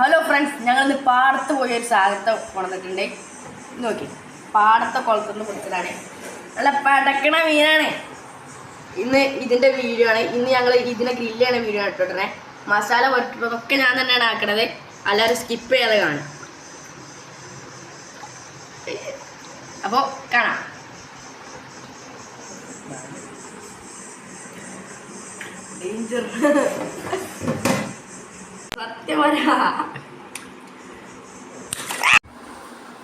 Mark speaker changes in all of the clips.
Speaker 1: Hello friends ഞങ്ങളിന്ന് പാടത്ത് പോയ ഒരു സാധനത്തെ കൊണ്ടുവന്നിട്ടുണ്ട്. നോക്കി. പാടത്തെ കുളത്തുനിന്ന് പിടിച്ചതാണ് നല്ല പടക്കണ മീനാണ്. ഇന്ന് ഇതിന്റെ വീഡിയോ ആണ്. ഇന്ന് ഞങ്ങൾ ഇതിനെ ഗ്രില്ല് ചെയ്യണ വീഡിയോ ആണ് ഇട്ടോട്ടെ മസാല പുരട്ടുന്നതൊക്കെ ഞാൻ തന്നെയാണ് ആക്കണത്. എല്ലാവരും സ്കിപ്പ് ചെയ്യാതെ കാണും. അപ്പോൾ കാണാം. ഡേഞ്ചർ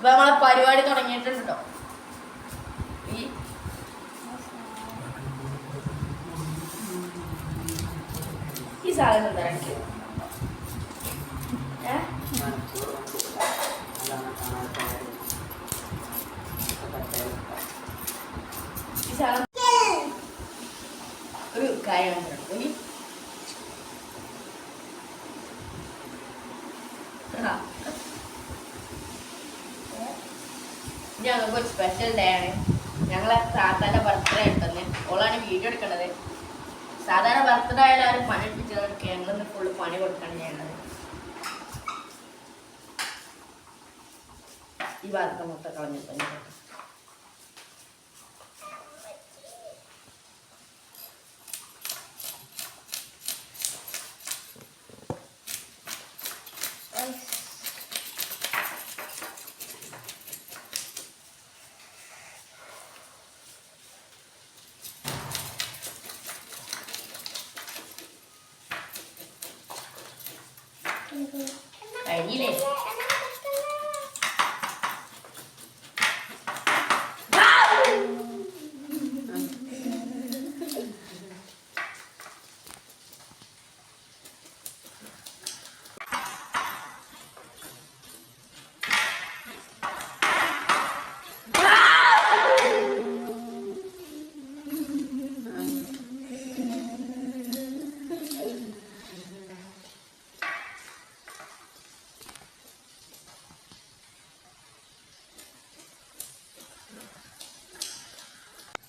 Speaker 1: നമ്മളെ പരിപാടി തുടങ്ങിയിട്ടുണ്ടോ? ഈ സാധനം എന്താ? ഈ സാധനം. ഒരു കാര്യം ഈ ആ. ഞങ്ങൾക്ക് ഒരു സ്പെഷ്യൽ ഡേ ആണ് ഞങ്ങളെ താത്താന്റെ ബർത്ത്ഡേ ഇട്ടെന്ന് ഓളാണ് വീഡിയോ എടുക്കണത്. സാധാരണ ബർത്ത്ഡേ ആയാലും ആരും പണി എടുപ്പിച്ചവർക്ക് ഞങ്ങളിന്ന് ഫുള്ള് പണി കൊടുക്കണം ചെയ്യണത്. ഈ ഭാഗത്തെ മൊത്തം കളഞ്ഞിട്ട്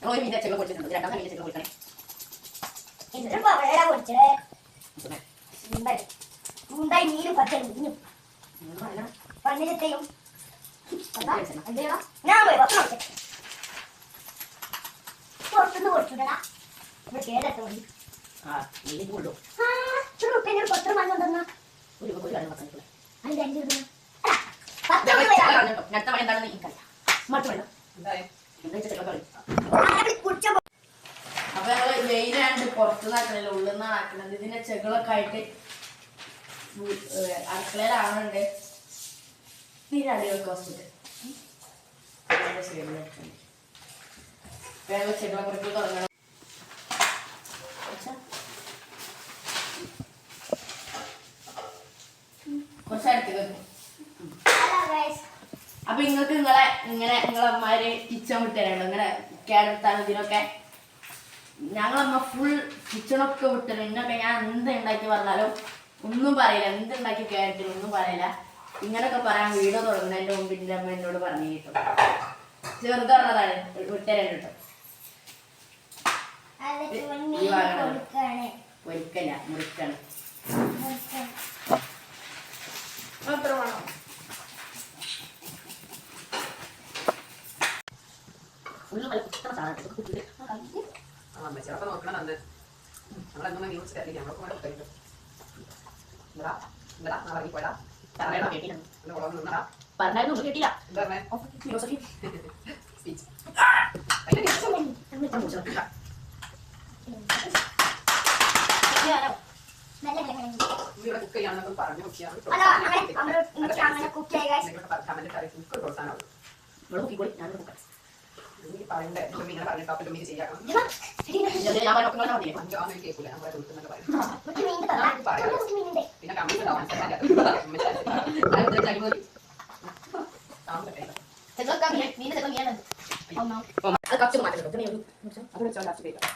Speaker 1: ഒരു മീൻ ചെള്ള പൊടിച്ചിട്ടുണ്ട് രണ്ടാമത്തെ മീൻ ചെള്ള പൊടിക്കണേ
Speaker 2: ഇതിലും പവഴ പൊടിച്ചേ ഉണ്ടായി ഉണ്ടായി മീനും പച്ച മീനും പന്നിരത്തെയും ഞാൻ പോയി ഭക്ഷണം പുറത്തുനിന്ന് കൊടുത്തുടാ ഇവിടെ കേടെത്ത മതി
Speaker 1: ആ
Speaker 2: ഒരു പത്ത് മണി കൊണ്ടുവന്ന
Speaker 1: ഒരു ഒരു കാര്യം പറഞ്ഞു
Speaker 2: അതിന്റെ അഞ്ച് പത്ത് രൂപ
Speaker 1: അടുത്ത മണി എന്താണെന്ന് എനിക്കറിയാം മറ്റു വേണം അപ്പൊ ഞങ്ങൾ വെയിലാണ്ട് പുറത്ത് നാക്കണില്ല ഉള്ളിൽ നിന്നാണ് ആക്കണത് ഇതിന്റെ ചെകളൊക്കെ ആയിട്ട് വീ- ഏഹ് അടുക്കളയിലാവുന്നുണ്ട് തീരെ അടികൾക്ക് വസ്തുണ്ട് വേറെ ചെകളെ കുറിച്ച് തുടങ്ങണം. കുറച്ച് കുറച്ച് വെക്കും. അപ്പൊ നിങ്ങൾക്ക് നിങ്ങളെ ഇങ്ങനെ നിങ്ങളെ അമ്മമാര് കിച്ചൺ വിട്ടുതരാണോ ഇങ്ങനെ കേരളത്താണ് ഇതിനൊക്കെ ഞങ്ങളമ്മ ഫുൾ കിച്ചണൊക്കെ വിട്ടരും ഇന്നൊക്കെ ഞാൻ എന്ത് ഉണ്ടാക്കി പറഞ്ഞാലും ഒന്നും പറയില്ല. എന്ത് ഉണ്ടാക്കി കേട്ടില്ല ഒന്നും പറയില്ല. ഇങ്ങനൊക്കെ പറയാൻ വീഡിയോ തുടങ്ങുന്നതിന്റെ മുമ്പ് എന്റെ അമ്മ എന്നോട് പറഞ്ഞു കേട്ടോ. ചെറുത് പറഞ്ഞതാണ്. വിട്ടുതരാൻ കേട്ടോ. പൊരിക്കല്ല മുറിക്കാണ്. അത്ര വേണം ഫുള്ള് നല്ല കുത്തണ സാധനം കുത്തിട്ട്
Speaker 3: ആ മെച്ചറൊക്കെ നോക്കണം അന്ന് നമ്മളെന്നും മീൻ വെച്ചിട്ടില്ല നമ്മളൊക്കെ കൂടെ കഴിക്കും എന്താ എന്താ നാളെ പോയടാ പറയണം എന്നെ കുളം നിന്നടാ
Speaker 1: പറഞ്ഞായിരുന്നു ഒന്നും കേട്ടില്ല
Speaker 3: എന്താ പറഞ്ഞേ
Speaker 1: ഫിലോസഫി
Speaker 3: സ്പീച്ച്
Speaker 2: നല്ല കിഴങ്ങ്.
Speaker 3: ഇവിടെ കുക്ക് ചെയ്യാന്നൊക്കെ പറഞ്ഞു നോക്കിയാണ്
Speaker 2: അല്ല, അങ്ങനെ നമ്മൾ ഇങ്ങോട്ട് അങ്ങനെ cook ചെയ്യുക guys.
Speaker 3: കമന്റ് കറി കുക്ക് പ്രോത്സാഹനം
Speaker 1: ഇവിടെ നോക്കിക്കോളി ഞാൻ നോക്കാം
Speaker 3: എനിക്ക് പറയണ്ടേ ഇങ്ങനെ പറഞ്ഞിട്ട് അപ്പം മീൻ ചെയ്യാം
Speaker 2: ഇതാ, ശരിയാണ്.
Speaker 1: ഞാൻ പറഞ്ഞ ഒക്കെ മതി
Speaker 3: അഞ്ചാന്ന് കേൾക്കൂല നമ്മളെ കൊടുക്കുന്നൊക്കെ പറയും
Speaker 2: കുട്ടി മീനിന്റെ തല. ഇവിടെ കുട്ടി മീനിന്റെ.
Speaker 3: പിന്നെ കമന്റ് ഉണ്ടാവും
Speaker 1: അത് കച്ചു മാറ്റം
Speaker 3: അത് വെച്ചാൽ ലാസ്റ്റ് കേൾക്കാം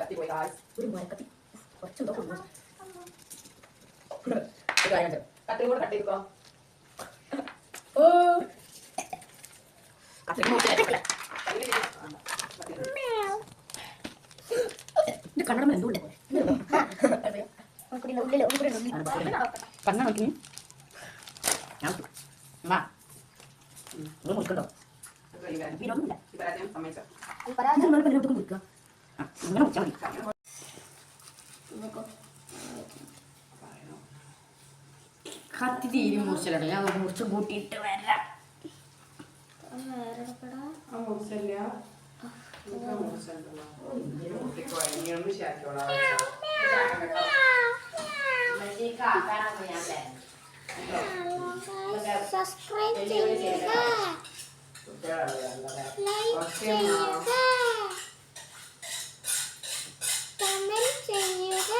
Speaker 3: കത്തി പോയി guys.
Speaker 1: ഒരു മരക്കത്തി കുറച്ചുണ്ടോ കൊണ്ടുവന്നു ഒരു കാര്യം ചെയ്യ്.
Speaker 3: കത്തി കൂടെ കട്ട് ചെയ്തോ
Speaker 1: ഓ കത്തിക്ക് നോക്കിയാ എന്റെ കണ്ണട എന്തുകൊണ്ട്
Speaker 2: കൂടി ഉള്ളിൽ ഒന്നും കൂടി ഉള്ളിൽ
Speaker 1: പറഞ്ഞ നോക്കി ഞാൻ വാ ഇത് മുറിക്കണ്ടോ
Speaker 3: ഇതൊന്നുമില്ല
Speaker 1: മതി. കത്തി തീരും മുറിച്ചിട്ടോ ഞാൻ മുറിച്ച് കൂട്ടിയിട്ട് വരാം.
Speaker 3: മുറിച്ചല്ലോ കുട്ടിക്ക് വൈകിയൊന്നും ശരിയാക്കോളാം
Speaker 2: സബ്സ്ക്രൈബ് ചെയ്യുക. ലൈക്ക് ചെയ്യുക കമന്റ് ചെയ്യുക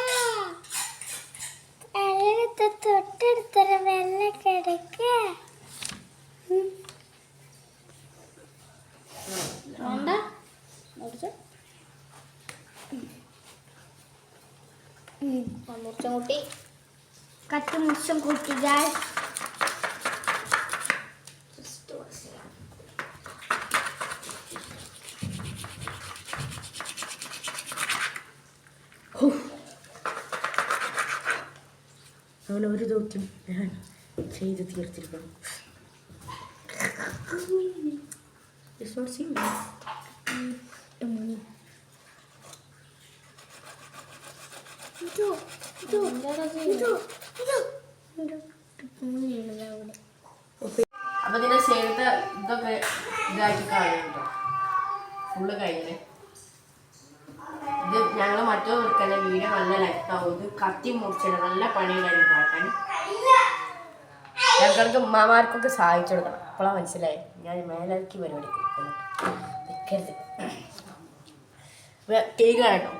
Speaker 2: അതിനകത്ത് തൊട്ടടുത്തൊരു വെള്ള കിടക്ക. വേണ്ട മുറിച്ചും കൂട്ടി കട്ട് മുറിച്ചും കൂട്ടി ഗായ്സ്
Speaker 1: അങ്ങനെ ഒരു ദൗത്യം ഞാൻ ചെയ്ത് തീർത്തിരിക്കണം. It's not serious.
Speaker 2: ഇത് ഇത് ഇത് ഇത് അവിടെ
Speaker 1: അപ്പൊ ഇതിന്റെ സൈഡത്തെ ഇതൊക്കെ ഇതാക്കി കളയുന്നുണ്ടോ ഫുള്ള് കഴിഞ്ഞേ. ഇത് ഞങ്ങൾ മറ്റോ നിൽക്കുന്ന വീഡിയോ നല്ല ലെഫ്റ്റാവും ഇത് കത്തി മുറിച്ചിട്ട് നല്ല പണിയുണ്ടായിരുന്നു കാട്ടാൻ. ഞങ്ങൾക്ക് ഉമ്മമാർക്കൊക്കെ സഹായിച്ചു കൊടുക്കണം. അപ്പോഴാണ് മനസ്സിലായി. ഞാൻ മേലാക്കി പരിപാടി വെക്കരുത് കേക്ക് കേട്ടോ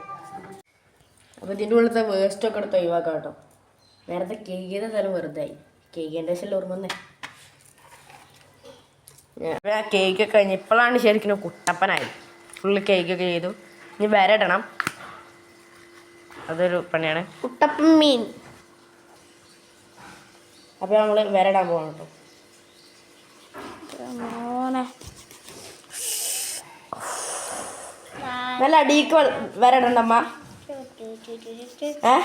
Speaker 1: അപ്പോൾ ഇതിന്റെ ഉള്ളത്തെ വേസ്റ്റൊക്കെ എടുത്ത് ഒഴിവാക്കാം കേട്ടോ. നേരത്തെ കേക്കിന്റെ തരം വെറുതെ ആയി. കേക്കിന്റെ ശേഷം ഓർമ്മ വന്നേ. ഞാൻ കേക്ക് കഴിഞ്ഞ് ഇപ്പോഴാണ് ശരിക്കും കുട്ടപ്പനായി. ഫുള്ള് കേക്കൊക്കെ ചെയ്തു. ഇനി വരടണം. അതൊരു പണിയാണ്.
Speaker 2: കുട്ടപ്പൻ മീൻ.
Speaker 1: അപ്പോൾ നമ്മൾ വരടാൻ പോകണം കേട്ടോ. നല്ല അടിക്ക് വരണമ്മ ഏ?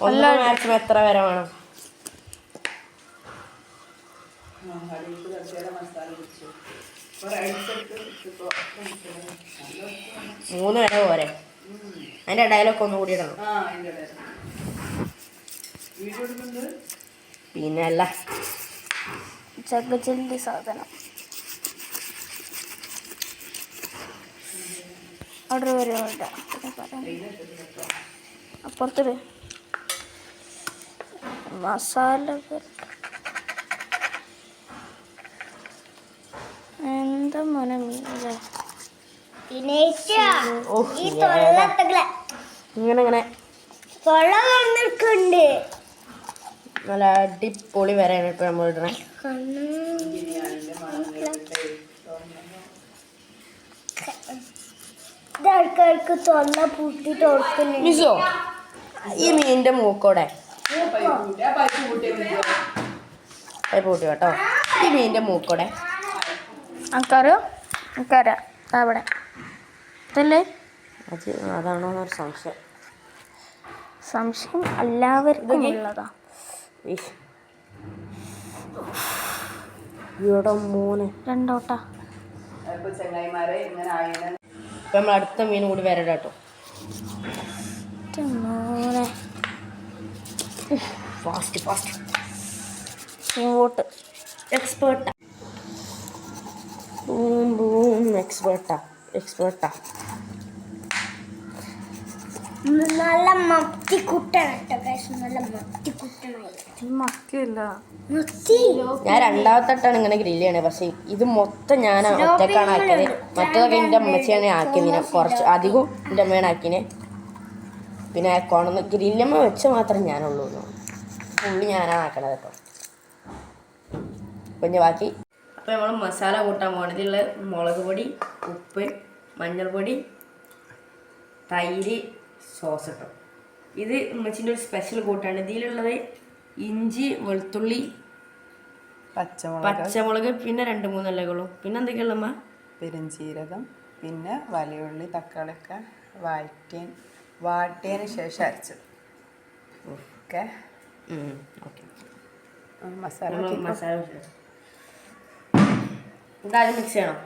Speaker 1: ഒന്ന് മാക്സിമം എത്ര വരെ വേണം? മൂന്ന് വരെ പോരെ. അതിന്റെ ഇടയിലൊക്കെ ഒന്ന് കൂടി ഇടണം. പിന്നെ അല്ല.
Speaker 2: ചക്കച്ചല്ലി സാധനം. അവിടെ വരുന്നുണ്ട് അപ്പുറത്തൊരു മസാല. എന്താ മോനെ
Speaker 1: ഇങ്ങനെ ഇങ്ങനെ. നല്ല അടിപൊളി ഇപ്പൊ നമ്മൾ ഇടണേ
Speaker 2: ഇടയ്ക്കിടയ്ക്ക് തൊള്ള പൂട്ടിട്ട് കൊടുക്കുന്നുണ്ട്
Speaker 1: മിസോ ഈ മീനിന്റെ മൂക്കോടെ.
Speaker 3: പൈപ്പ് കൂട്ടി
Speaker 1: കൂട്ടി ഈ മീനിന്റെ മൂക്കോടെ.
Speaker 2: ആൾക്കാരോ? ആൾക്കാരാ. അവിടെ അതല്ലേ
Speaker 1: അത് അതാണോ എന്നൊരു സംശയം.
Speaker 2: സംശയം എല്ലാവർക്കും ഉള്ളതാ.
Speaker 1: ഇവിടെ മോനെ.
Speaker 2: രണ്ടോട്ടാ.
Speaker 3: ചെങ്ങായിമാരെ ഇങ്ങനെ ആയതിനെ
Speaker 1: ഇപ്പൊ നമ്മൾ അടുത്ത മീൻ കൂടി വരട കേട്ടോ ഫാസ്റ്റ് ഫാസ്റ്റ്
Speaker 2: ഇങ്ങോട്ട്.
Speaker 1: എക്സ്പേർട്ടാ ബൂം ബൂം. എക്സ്പേർട്ടാ എക്സ്പേർട്ടാ
Speaker 2: നല്ല മത്തി കുട്ടണം കേട്ടോ നല്ല മത്തി കുട്ടണായി
Speaker 3: മക്കില്ല
Speaker 2: മത്തി?
Speaker 1: ഞാൻ രണ്ടാമത്തെട്ടാണ് ഇങ്ങനെ ഗ്രില്ല് ചെയ്യണേ. പക്ഷെ ഇത് മൊത്തം ഞാൻ ഒറ്റക്കാണ് ആക്കിയത്. മറ്റേതൊക്കെ എന്റെ അമ്മച്ചിയാണ് ആക്കിയത്. പിന്നെ കുറച്ച് അധികം എന്റെ അമ്മയാണ് ആക്കിനെ പിന്നെ കൊണന്ന് ഗ്രില്ലമ്മ വെച്ച മാത്രം ഞാനുള്ളൂ. ഫുള്ള് ഞാനാണ് ആക്കണത് കേട്ടോ പിന്നെ ബാക്കി അപ്പോൾ നമ്മൾ മസാല കൂട്ടാൻ പോകണത് ഉള്ള മുളക് പൊടി ഉപ്പ് മഞ്ഞൾപ്പൊടി തൈര് സോസ് കേട്ടോ ഇത് ഉമ്മച്ചിന്റെ ഒരു സ്പെഷ്യൽ കൂട്ടാണ്. ഇതിലുള്ളത് ഇഞ്ചി വെളുത്തുള്ളി
Speaker 3: പച്ചമുളക്
Speaker 1: പച്ചമുളക് പിന്നെ രണ്ട് മൂന്ന് ഇലകളും പിന്നെ എന്തൊക്കെയുള്ളമ്മ
Speaker 3: പെരുംജീരകം പിന്നെ വലിയുള്ളി തക്കാളിയൊക്കെ വാറ്റിയ വാട്ടിയതിന് ശേഷം അരച്ചത് ഓക്കെ. മസാല.
Speaker 1: മസാല മിക്സ് ചെയ്യണം.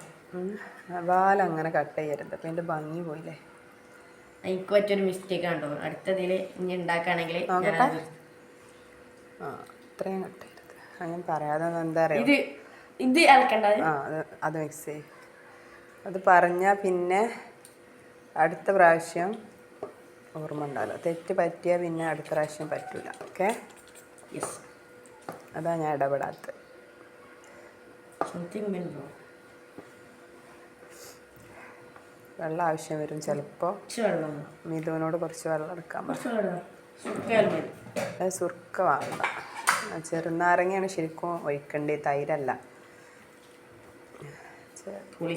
Speaker 3: വാലങ്ങനെ കട്ട് ചെയ്യരുത്. അപ്പം എന്റെ ഭംഗി പോയില്ലേ?
Speaker 1: എനിക്ക് പറ്റിയൊരു മിസ്റ്റേക്ക് കണ്ടോ അടുത്തതിൽ ഇനി ഉണ്ടാക്കുകയാണെങ്കിൽ
Speaker 3: നോക്കട്ടെ? ആ ഇത്രയും കട്ട് ചെയ്യരുത് അങ്ങനെ പറയാതെ എന്താ പറയുക
Speaker 1: ഇത് ഇത് ഇളക്കണ്ടത്
Speaker 3: ആ അത് അത് മിക്സ് ചെയ്യും. അത് പറഞ്ഞാൽ പിന്നെ അടുത്ത പ്രാവശ്യം ഓർമ്മ ഉണ്ടാവില്ല. തെറ്റ് പറ്റിയാൽ പിന്നെ അടുത്ത പ്രാവശ്യം പറ്റൂല. ഓക്കെ
Speaker 1: യെസ്
Speaker 3: അതാ ഞാൻ ഇടപെടാത്തത്.
Speaker 1: മെന്റോ
Speaker 3: വെള്ളം ആവശ്യം വരും ചിലപ്പോൾ
Speaker 1: കുറച്ച്
Speaker 3: മിഥുവിനോട് കുറച്ച് വെള്ളം എടുക്കാൻ പറയും അത് സുർക്ക വാങ്ങണ്ട ചെറുനാരങ്ങയാണ് ശരിക്കും ഒഴിക്കേണ്ടത് തൈരല്ല.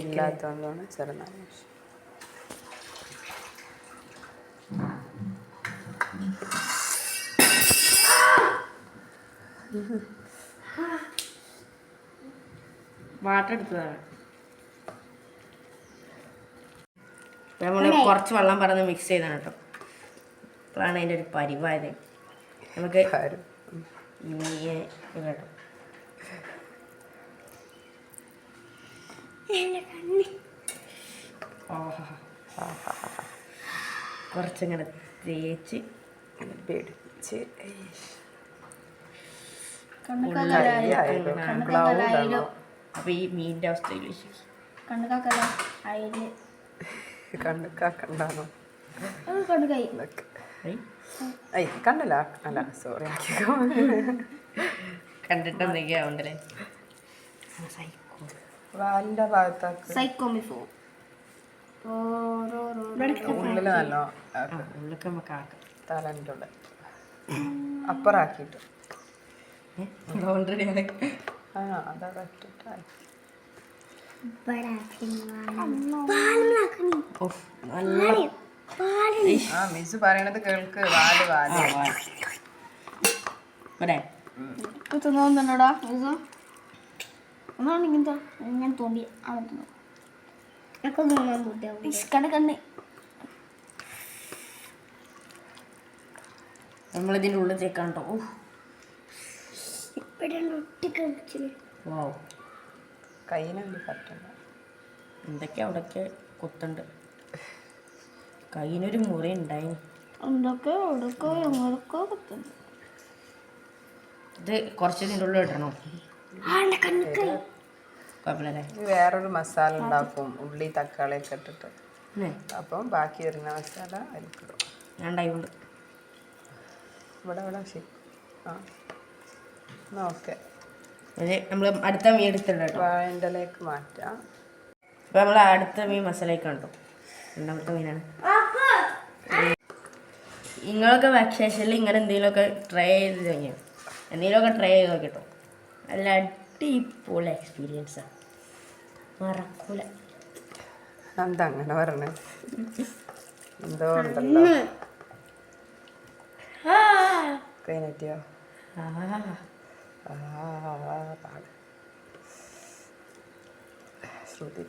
Speaker 3: ഇല്ലാത്തതുകൊണ്ടാണ് ചെറുനാരങ്ങ വാട്ടെടുത്തതാണ്
Speaker 1: വാട്ടർ എടുത്തതാണ്. നമ്മൾ കുറച്ച് വെള്ളം പറഞ്ഞ് മിക്സ് ചെയ്താണ് കേട്ടോ. അപ്പോഴാണ് അതിന്റെ ഒരു പരിവായത് നമുക്ക്. കുറച്ചിങ്ങനെ തേച്ച്.
Speaker 3: പിടിച്ച്.
Speaker 1: അപ്പൊ ഈ മീനിന്റെ അവസ്ഥയിൽ
Speaker 2: കണ്ണുകാക്കല്ല അയിൽ
Speaker 3: കണ്ണുക്കാക്കണ്ടാണോ
Speaker 2: കണ്ണുകായി.
Speaker 3: ഇതൊക്കെ ഐ കണ്ണല്ല അല്ല സോറി ആക്കിക്കോ
Speaker 1: കണ്ടിട്ട് എന്തൊക്കെയാ ഉണ്ടല്ലേ
Speaker 3: വാലിന്റെ ഭാഗത്താക്ക്.
Speaker 2: സൈക്കോമിഫോ
Speaker 3: ഉള്ളിൽ നല്ല
Speaker 1: ഉള്ളൊക്കെ നമുക്ക് ആക്കാം.
Speaker 3: തലന്റെ ഉള്ളിൽ അപ്പറാക്കിയിട്ട്.
Speaker 1: ഓൾറെഡി
Speaker 3: ആ അതവിടെ ഇട്ടിട്ട്
Speaker 1: നല്ല
Speaker 3: ആ മിസ് പറയണത് കേൾക്ക്. വാൽ വാൽ.
Speaker 1: പോരെ
Speaker 2: തിന്നോന്നല്ലോടാ ഇത് ഒന്നാണ് ഇങ്ങനത്തെ ഞാൻ തോണ്ടി അവൻ തിന്നു.
Speaker 1: നമ്മളിതിന്റെ കേട്ടോ എന്തൊക്കെ അവിടെയൊക്കെ കുത്തുണ്ട്? കയ്യിനൊരു മുറി ഉണ്ടായി
Speaker 2: എന്തൊക്കെ
Speaker 1: ഇത് കുറച്ച് ഇതിന്റെ ഉള്ളിൽ ഇടണോ.
Speaker 3: വേറൊരു മസാല ഉണ്ടാക്കും ഉള്ളി തക്കാളി ഒക്കെ ഇട്ടിട്ട് അപ്പം ബാക്കി വരുന്ന മസാല ഇവിടെ ഇവിടെ ശരി. ആ. എന്നാ ഓക്കെ.
Speaker 1: നമ്മൾ അടുത്ത മീൻ എടുത്തിട്ടുണ്ടോ
Speaker 3: വാഴന്റെലേക്ക് മാറ്റാം.
Speaker 1: അപ്പോൾ നമ്മൾ അടുത്ത മീൻ മസാലയൊക്കെ ഉണ്ടോ രണ്ടാമത്തെ മീനാണ്. നിങ്ങളൊക്കെ വെക്കേഷനിൽ ഇങ്ങനെ എന്തെങ്കിലുമൊക്കെ ട്രൈ ചെയ്ത് കഴിഞ്ഞു എന്തെങ്കിലുമൊക്കെ ട്രൈ ചെയ്ത് നോക്കിട്ടോ. നല്ല അടിപൊളി എക്സ്പീരിയൻസാണ് മറക്കൂല.
Speaker 3: എന്താ അങ്ങനെ പറഞ്ഞേ എന്തോ ഉണ്ടല്ലോ.
Speaker 1: ആ.
Speaker 3: പാട് ശ്രുതി.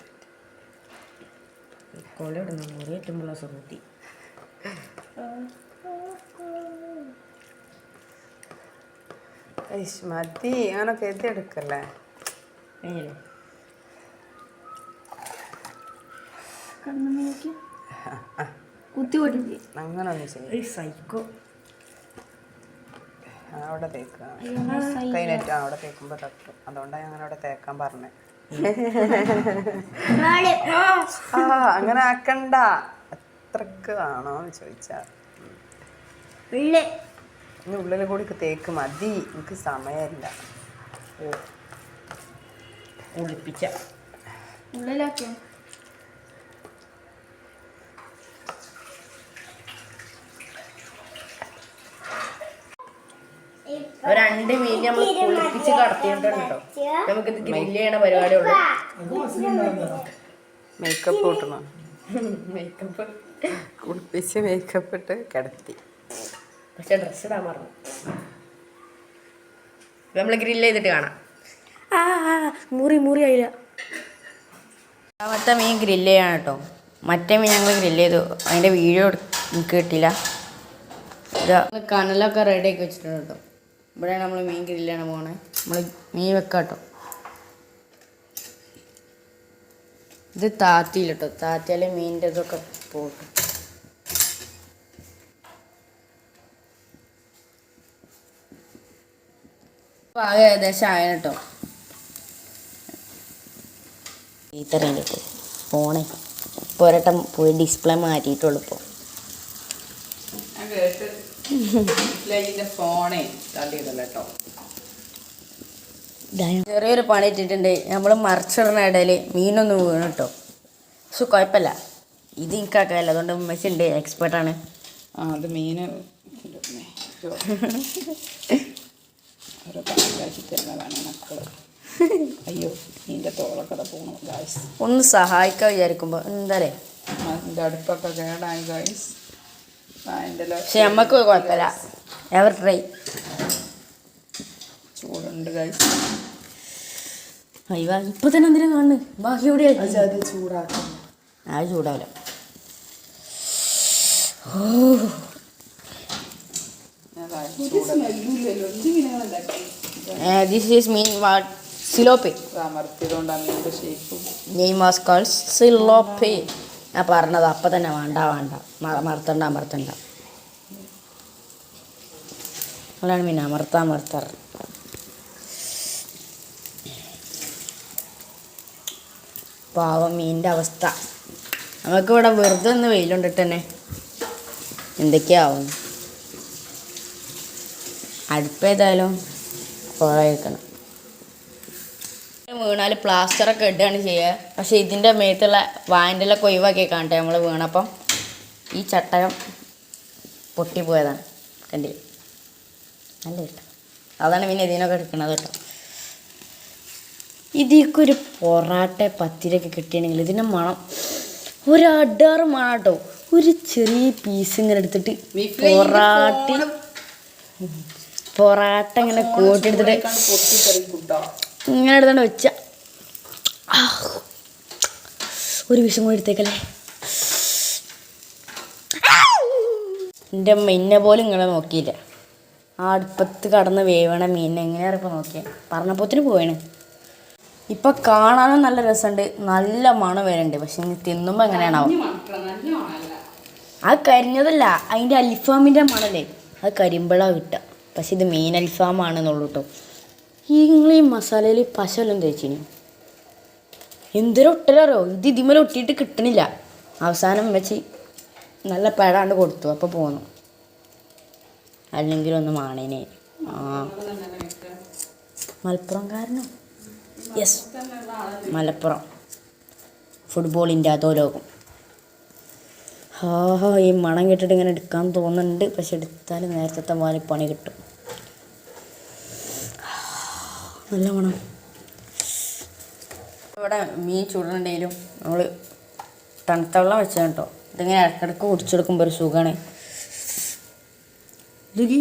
Speaker 1: കൊള്ളിടുന്നു മുറി സുഹൃത്തി
Speaker 3: ഐഷ്, മതി.
Speaker 2: എടുക്കല്ലേ?
Speaker 3: അങ്ങനെ ഒന്നും ചെയ്യും.
Speaker 1: സൈക്കോ.
Speaker 3: അവിടെ തേക്കുക കൈനറ്റ് അവിടെ തേക്കുമ്പോൾ തട്ടും. അതുകൊണ്ടാണ് ഞാൻ അങ്ങനെ അവിടെ തേക്കാൻ പറഞ്ഞത് ആ അങ്ങനെ ആക്കണ്ട. അത്രയ്ക്ക് ആണോ എന്ന് ചോദിച്ചാ. ഇനി ഉള്ളിൽ കൂടി തേക്ക് മതി. എനിക്ക് സമയമില്ല
Speaker 1: കുളിപ്പിച്ച.
Speaker 2: ഉള്ളിലാക്കിയോ?
Speaker 1: ഒരു രണ്ട് മീൻ നമ്മൾ കുളിപ്പിച്ച് കടത്തിയിട്ടുണ്ടോ നമുക്ക് ഇത് ഗ്രില്ല് ചെയ്യണ പരിപാടി ഉള്ളു
Speaker 3: മേക്കപ്പ് കൂട്ടണം
Speaker 1: മേക്കപ്പ്
Speaker 3: കുളിപ്പിച്ച് മേക്കപ്പ് ഇട്ട് കിടത്തി.
Speaker 1: പക്ഷെ ഡ്രസ്സ് ഇടാൻ മറന്നു. നമ്മൾ ഗ്രില്ല് ചെയ്തിട്ട് കാണാം. ആ മുറി മുറി ആയില്ല. രണ്ടാമത്തെ മീൻ ഗ്രില്ല് ചെയ്യാണ് കേട്ടോ. മറ്റേ മീൻ ഞങ്ങൾ ഗ്രില്ല് ചെയ്തു. അതിന്റെ വീഡിയോ എനിക്ക് കിട്ടില്ല ഇതാ. കനലൊക്കെ റെഡി ആക്കി വെച്ചിട്ടുണ്ട് കേട്ടോ. ഇവിടെയാണ് നമ്മൾ മീൻ ഗ്രില്ല് ചെയ്യണം പോണേ. നമ്മൾ മീൻ വെക്കാം കേട്ടോ. ഇത് താത്തിയില്ല കേട്ടോ. താത്തിയാലേ മീനിന്റെ ഇതൊക്കെ പോട്ടും ആകെ ഏകദേശം ആയ കേട്ടോ കേട്ടോ. ഫോണേ. ഇപ്പോൾ പോയി ഡിസ്പ്ലേ മാറ്റിയിട്ടുള്ളൂ ഇപ്പോൾ
Speaker 3: ഫോണേ കേട്ടോ
Speaker 1: ചെറിയൊരു പണി ഇട്ടിട്ടുണ്ട്. നമ്മൾ മറിച്ചിടുന്ന ഇടയിൽ മീനൊന്നും വീണു കേട്ടോ പക്ഷെ കുഴപ്പമില്ല. ഇത് എനിക്കാക്കല്ല അതുകൊണ്ട് ഉമ്മച്ചുണ്ട് എക്സ്പേർട്ടാണ്.
Speaker 3: ആ അത് മീന് പണിയാക്കി തരുന്നതാണ് മക്കൾ. അയ്യോ മീന്റെ തോളക്കട പോണു ഗായ്സ്
Speaker 1: ഒന്ന് സഹായിക്കാൻ വിചാരിക്കുമ്പോൾ എന്താ
Speaker 3: അടുപ്പൊക്കെ കേടായി ഗായ്സ്
Speaker 1: പക്ഷെ നമുക്ക് കുഴപ്പമില്ല. എവർ ട്രൈ
Speaker 3: ചൂടുണ്ട് ഗായ്സ്
Speaker 1: അയ്യോ ഇപ്പൊ തന്നെ എന്തിനാ കാണു ബാക്കി എവിടെ
Speaker 3: അത് ചൂടാക്കുന്നു
Speaker 1: അത് ചൂടാവില്ല. ദിസ് ഈസ് മീൻ വാട്ട് സിലോപ്പി
Speaker 3: അമർത്തിയതുകൊണ്ടാണ് മീന്റെ ഷേപ്പും
Speaker 1: നെയിം വാസ് കോൾ സിലോപ്പി ഞാൻ പറഞ്ഞത് അപ്പം തന്നെ വേണ്ട വേണ്ട. മറത്തണ്ട മറത്തണ്ട. അതാണ് മീൻ അമർത്ത അമർത്താറ് പാവം മീനിന്റെ അവസ്ഥ. നമുക്കിവിടെ വെറുതെ ഒന്ന് വെയിലുണ്ടിട്ട് തന്നെ. എന്തൊക്കെയാവും? അടുപ്പേതായാലും കുറേ വീണാൽ വീണാൽ പ്ലാസ്റ്ററൊക്കെ ഇടുകയാണ് ചെയ്യുക പക്ഷേ ഇതിന്റെ മേത്തുള്ള വാൻഡിലൊക്കെ ഒഴിവാക്കി കാണട്ടെ നമ്മൾ വീണപ്പം ഈ ചട്ടകം പൊട്ടിപ്പോയതാണ്. കണ്ടില്ല? നല്ല കേട്ടോ അതാണ് പിന്നെ ഇതിനൊക്കെ എടുക്കുന്നത് കേട്ടോ. ഇതിലേക്ക് ഒരു പൊറാട്ട പത്തിരൊക്കെ കിട്ടിയാണെങ്കിൽ ഇതിന്റെ മണം ഒരു അടാറ് മണം കേട്ടോ ഒരു ചെറിയ പീസ് ഇങ്ങനെ എടുത്തിട്ട് പൊറാട്ടി പൊറാട്ട ഇങ്ങനെ കൂട്ടിയെടുത്തിട്ട് ഇങ്ങനെ എടുത്തോണ്ട് വെച്ച. ഒരു വിഷം കൂടി എടുത്തേക്കല്ലേ? എന്റെ മെന്നെ പോലും ഇങ്ങനെ നോക്കിയില്ല. ആ അടുപ്പത്ത് കടന്ന് വേവണ മീനിനെ എങ്ങനെയാണ് ഇപ്പം നോക്കിയത് പറഞ്ഞപ്പോത്തിന് പോയാണ്. ഇപ്പം കാണാനും നല്ല രസമുണ്ട് നല്ല മണം വരുന്നുണ്ട് പക്ഷെ ഇനി തിന്നുമ്പോൾ എങ്ങനെയാണാവും? ആ കരിഞ്ഞതല്ല. അതിന്റെ അൽഫാമിന്റെ മണല്ലേ? അത് കരിമ്പളാണ് കിട്ടുക പക്ഷെ ഇത് മീൻ അൽഫാമാണെന്നുള്ളൂ കേട്ടോ ഈ നിങ്ങൾ ഈ മസാലയിൽ പശലം തേച്ചിനി എന്തൊരു ഒട്ടലോ ഇത് ഇതിമേലെ ഒട്ടിയിട്ട് കിട്ടണില്ല. അവസാനം വെച്ച് നല്ല പേടാണ്ട് കൊടുത്തു അപ്പോൾ പോന്നു. അല്ലെങ്കിൽ ഒന്ന് മാണേനെ. ആ. മലപ്പുറം കാരണം? യെസ് മലപ്പുറം. ഫുട്ബോളിന്റെ അതോ ലോകം. ഹാ ഹാ ഈ മണം കേട്ടിട്ട് ഇങ്ങനെ എടുക്കാൻ തോന്നുന്നുണ്ട്. പക്ഷെ എടുത്താൽ നേരത്തെ പോലെ പണി കിട്ടും. നല്ല മണം ഇവിടെ മീൻ ചൂടുണ്ടെങ്കിലും നമ്മൾ തണുത്ത വെള്ളം വെച്ചാൽ കേട്ടോ. ഇതിങ്ങനെ ഇടക്കിടക്ക് കുടിച്ചെടുക്കുമ്പോൾ ഒരു സുഖമാണ് ഇതൊക്കെ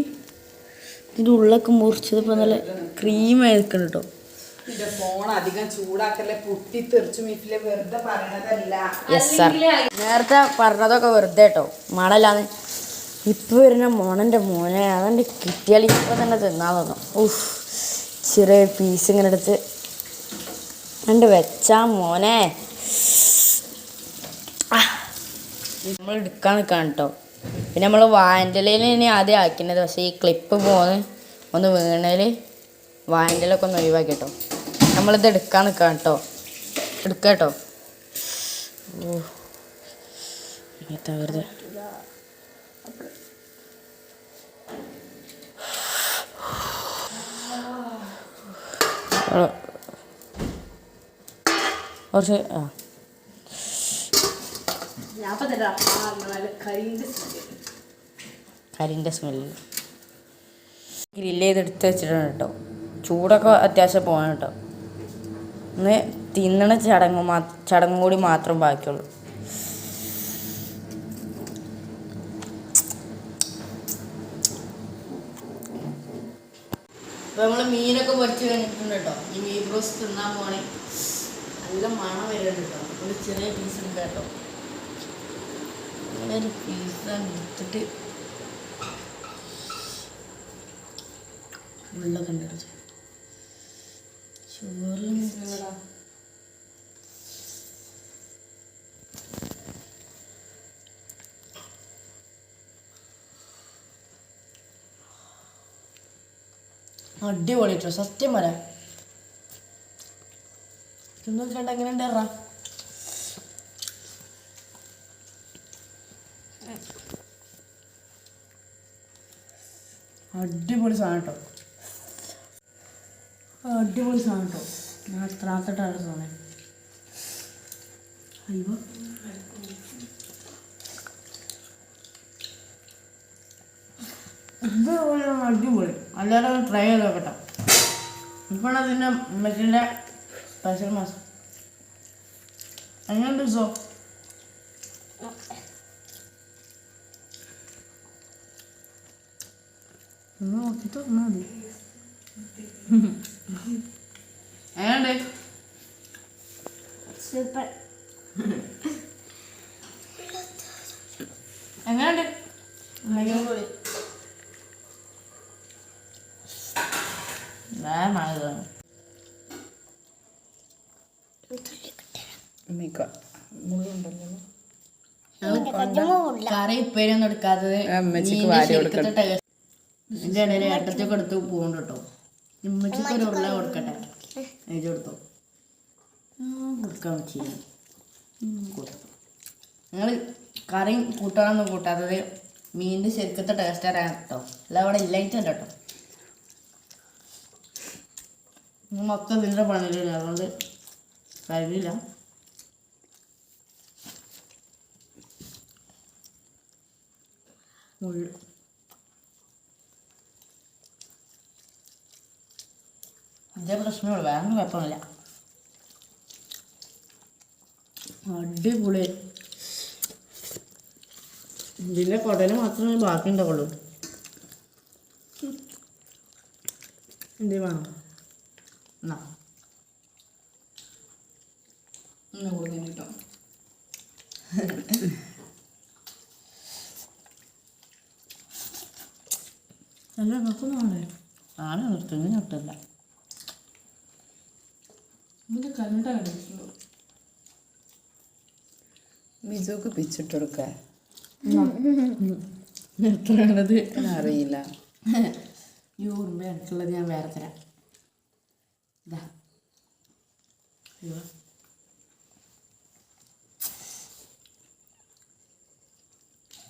Speaker 1: ഇതിന്റെ ഉള്ളൊക്കെ മുറിച്ചത് ഇപ്പോൾ നല്ല ക്രീമായി നിൽക്കണം കേട്ടോ.
Speaker 3: ഇതിന്റെ ഫോൺ അധികം ചൂടാക്കല്ലേ? വെറുതെ
Speaker 1: നേരത്തെ പറഞ്ഞതൊക്കെ വെറുതെ കേട്ടോ. മണലാന്ന് ഇപ്പൊ വരുന്ന മോണന്റെ മോനെ അതെന്റെ കിട്ടിയാൽ ഇപ്പൊ തന്നെ തിന്നാൻ തോന്നും. ഉഫ്. ചെറിയ പീസ് ഇങ്ങനെ എടുത്ത് രണ്ട് വെച്ചാ മോനെ. നമ്മൾ എടുക്കാൻ നിൽക്കാം കേട്ടോ പിന്നെ നമ്മൾ വാൻഡലയിൽ ഇനി ആദ്യം ആക്കുന്നത് പക്ഷേ ഈ ക്ലിപ്പ് പോന്ന് ഒന്ന് വീണതിൽ വാൻഡലൊക്കെ ഒന്ന് ഒഴിവാക്കി കേട്ടോ നമ്മളിത് എടുക്കാൻ നിൽക്കാം കേട്ടോ എടുക്കാം കേട്ടോ ഓ ഇങ്ങനത്തെ വെറുതെ ആ. കുറച്ച് ആ. കരിന്റെ സ്മെല്ല്. ഗ്രില്ല് ചെയ്തെടുത്ത് വെച്ചിട്ടുണ്ട് കേട്ടോ. ചൂടൊക്കെ അത്യാവശ്യം പോകണം കേട്ടോ. ഇന്ന് തിന്നണ ചടങ്ങ് മാ ചടങ്ങും കൂടി മാത്രം ബാക്കിയുള്ളൂ. അപ്പോൾ നമ്മൾ മീനൊക്കെ പൊരിച്ച് കഴിഞ്ഞിട്ടുണ്ട് കേട്ടോ. ഈ മീൻ ബ്രോസ്റ്റ് തിന്നാൻ പോണേ. നല്ല മണം വരുന്നുണ്ട് കേട്ടോ. ഒരു ചെറിയ പീസ് ഉണ്ട് കേട്ടോ. ഒരു പീസ് എടുത്തിട്ട്. ഉള്ളൊക്കെ ഉണ്ട് ചോറിൽ അടിപൊളി കേട്ടോ സത്യം പറയാം. തിന്നോക്കണ്ട എങ്ങനെ ഉണ്ടാറാ അടിപൊളി സാധനം കേട്ടോ. അടിപൊളി സാധനം കേട്ടോ. ഞാൻ എത്രാത്തിട്ടാണ് സാധനം. അയ്യോ. ഇത് ഒരു അടിപൊളി. അല്ലാതെ ട്രൈ ചെയ്ത് നോക്കട്ടെ. ഇപ്പോൾ അതിന്റെ മറ്റേ സ്പെഷ്യൽ മാസം എങ്ങനെയുണ്ട് സോ? ഒന്ന് നോക്കിയിട്ട് വന്നാൽ മതി. എങ്ങനെയുണ്ട്?
Speaker 2: സൂപ്പർ
Speaker 1: എങ്ങനെയുണ്ട്? അടിപൊളി. വേറെ മഴ കറി ഉപ്പേരിയൊന്നും എടുക്കാത്തത്. ഇതിന്റെ ഇടയിൽ ഏട്ടത്തൊക്കെ എടുത്ത് പോകണ്ട കേട്ടോ ഉമ്മച്ചിക്ക് ഒരു ഉരുള കൊടുക്കട്ടെ. എഴുതി കൊടുത്തോ. കൊടുക്കാൻ പറ്റില്ല നിങ്ങൾ കറി കൂട്ടാനൊന്നും കൂട്ടാത്തത് മീനിന്റെ ശരിക്കത്തെ ടേസ്റ്റ് അറിയാം കേട്ടോ അല്ല അവിടെ ഇല്ലായിട്ടുണ്ട് കേട്ടോ ഇന്ന് മൊത്തം ഇതിന്റെ പണിയില്ല അതുകൊണ്ട് കഴിയില്ല. മുള്ളു അതേ പ്രശ്നമുള്ളൂ വേറെ കുഴപ്പമില്ല അടിപൊളി. ഇതിന്റെ കുടൽ മാത്രമേ ബാക്കി ഉണ്ടാവുള്ളൂ എന്ത് വേണം? എന്നാ ഒന്ന് കൊടുക്കാൻ കേട്ടോ. നല്ല വെക്കുന്നതാണ് ആണ് നിർത്തുന്നത് നിർത്തില്ല ഇത് കണ്ട കണ്ടിട്ടുള്ളൂ.
Speaker 3: ബിജുക്ക് പിച്ചിട്ട്
Speaker 1: നിർത്തണത്
Speaker 3: അറിയില്ല
Speaker 1: ഈ ഓർമ്മ എനിക്കുള്ളത് ഞാൻ വേറെ തരാം. ഇതാ.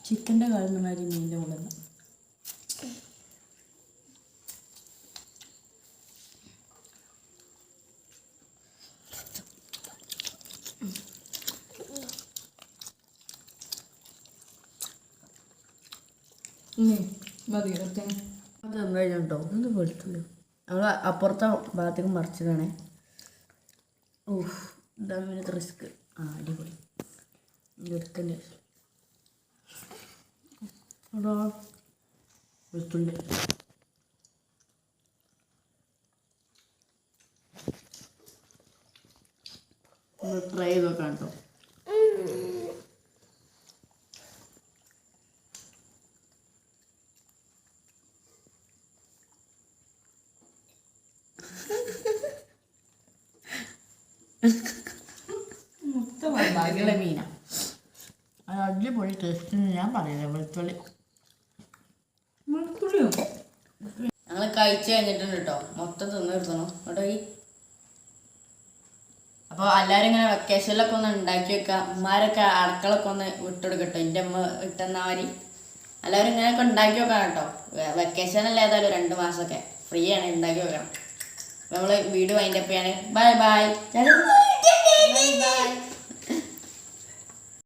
Speaker 1: ചിക്കന്റെ കാര്യം മാതിരി മീനിന്റെ മുകളിൽ മതി
Speaker 3: മതി
Speaker 1: അത് എന്താ ഒന്ന് വെളുത്തുള്ളൂ. നമ്മൾ അപ്പുറത്തെ ഭാഗത്തേക്ക് മറിച്ചതാണ്. ഓഹ് ഇതാണ് ഇതിനകത്ത് റിസ്ക് ആ അടിപൊളി. എടുക്കല്ലേ അതാ വെളുത്തുള്ളി ഒന്ന് ട്രൈ ചെയ്ത് നോക്കാം കേട്ടോ മൊത്തം ബാക്കിയുള്ള മീന. അത് അടിപൊളി ടേസ്റ്റ് ഞാൻ പറയുന്നത് വെളുത്തുള്ളി. വെളുത്തുള്ളിയോ? ഞങ്ങൾ കഴിച്ചു കഴിഞ്ഞിട്ടുണ്ട് കേട്ടോ മൊത്തം തിന്നു എടുത്തണം കേട്ടോ ഈ അപ്പോൾ എല്ലാവരും ഇങ്ങനെ വെക്കേഷനിലൊക്കെ ഒന്ന് ഉണ്ടാക്കി വെക്കുക അമ്മമാരൊക്കെ അടുക്കളൊക്കെ ഒന്ന് വിട്ടെടുക്കട്ടോ എന്റെ അമ്മ ഇട്ടെന്ന മാതിരി. എല്ലാവരും ഇങ്ങനെയൊക്കെ ഉണ്ടാക്കി വെക്കണം കേട്ടോ. വെക്കേഷനല്ല ഏതായാലും രണ്ട് മാസമൊക്കെ. ഫ്രീ ആണ് ഉണ്ടാക്കി വെക്കണം. നമ്മൾ വീഡിയോ വൈൻഡപ്പ് ചെയ്യാണ് ബൈ ബൈ